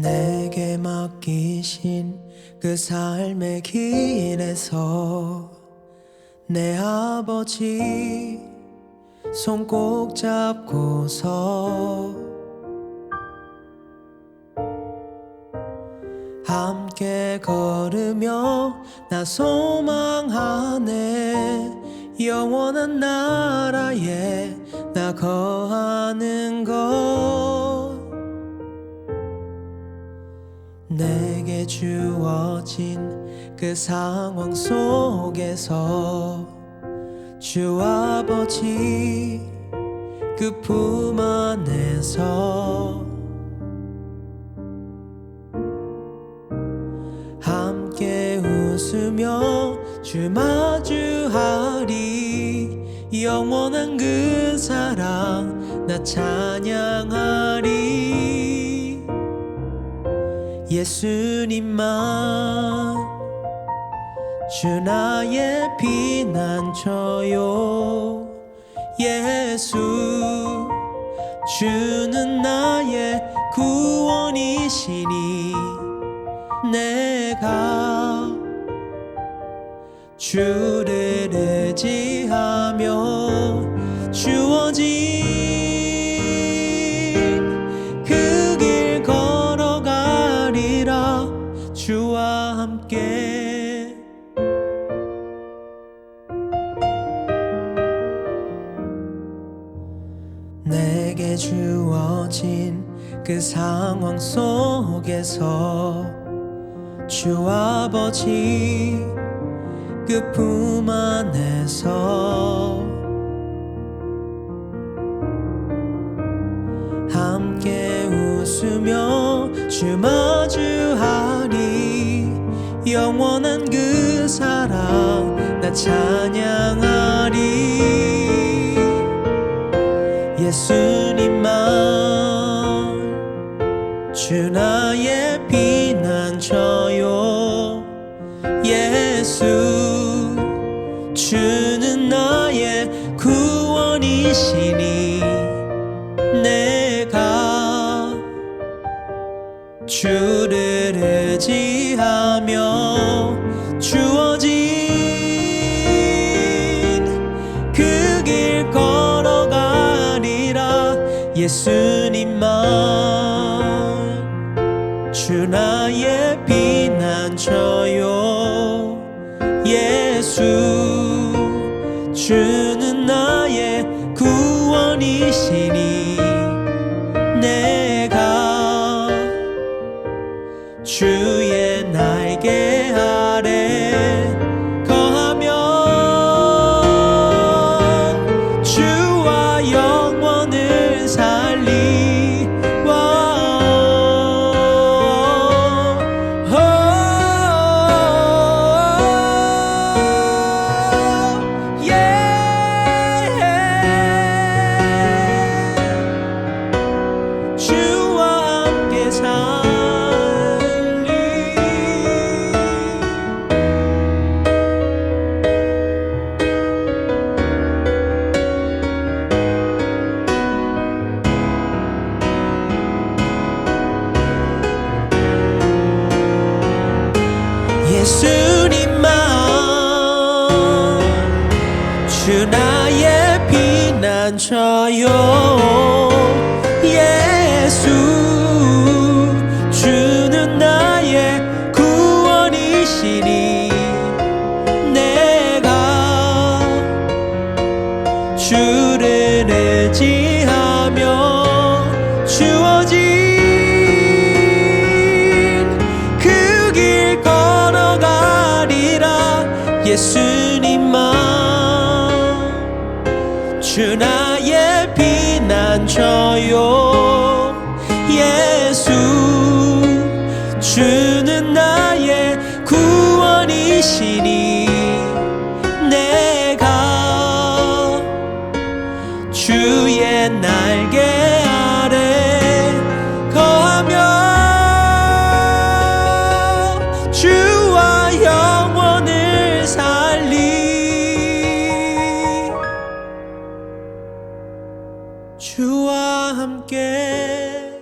내게 맡기신 그 삶의 길에서 내 아버지 손 꼭 잡고서 함께 걸으며 나 소망하네. 영원한 나라에 나 거하는 것 주어진 그 상황 속에서 주 아버지 그 품 안에서 함께 웃으며 주 마주하리. 영원한 그 사랑 나 찬양하 예수님만 주 나의 피난처요. 예수 주는 나의 구원이시니 내가 주를 의지하며 주어진 내게 주어진 그 상황 속에서 주 아버지 그 품 안에서 함께 웃으며 주 마주하리. 영원한 그 사랑 나 찬양하리 예수님만. 주 나의 피난처요. 예수 주는 나의 구원이시니 내가 주를 의지하며 예수님만 주 나의 피난처요. 예수 주는 나의 구원이시니 피난처요 예수 주는 나의 구원이시니 내가 주를 의지하며 주어진 주 나의 피난처요. 예수 주는 나의 구원이시니 내가 주의 날 주와 함께.